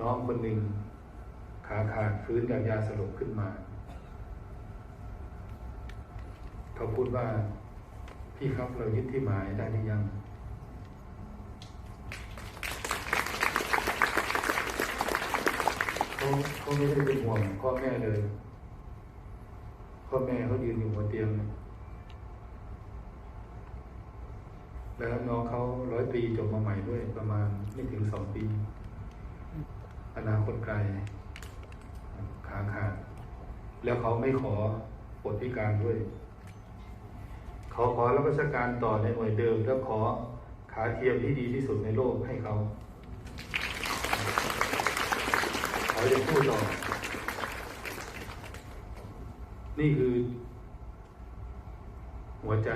น้องคนหนึ่งขาขาดฟื้นจากยาสลบขึ้นมา เขาพูดว่า พี่ครับเรายึดที่หมายได้หรือยัง เขาเขาไม่ได้เป็นห่วงพ่อแม่เลยพ่อแม่เขายืนอยู่บนเตียง แล้วน้องเขาร้อยปีจบมาใหม่ด้วยประมาณไม่ถึงสองปี อนาคตไกลขาขาดแล้วเขาไม่ขอปลดพิการด้วย เขาขอรับราชการต่อในหน่วยเดิม แล้วขอขาเทียมที่ดีที่สุดในโลกให้เขาเขาจะพูดต่อ นี่คือ หัวใจ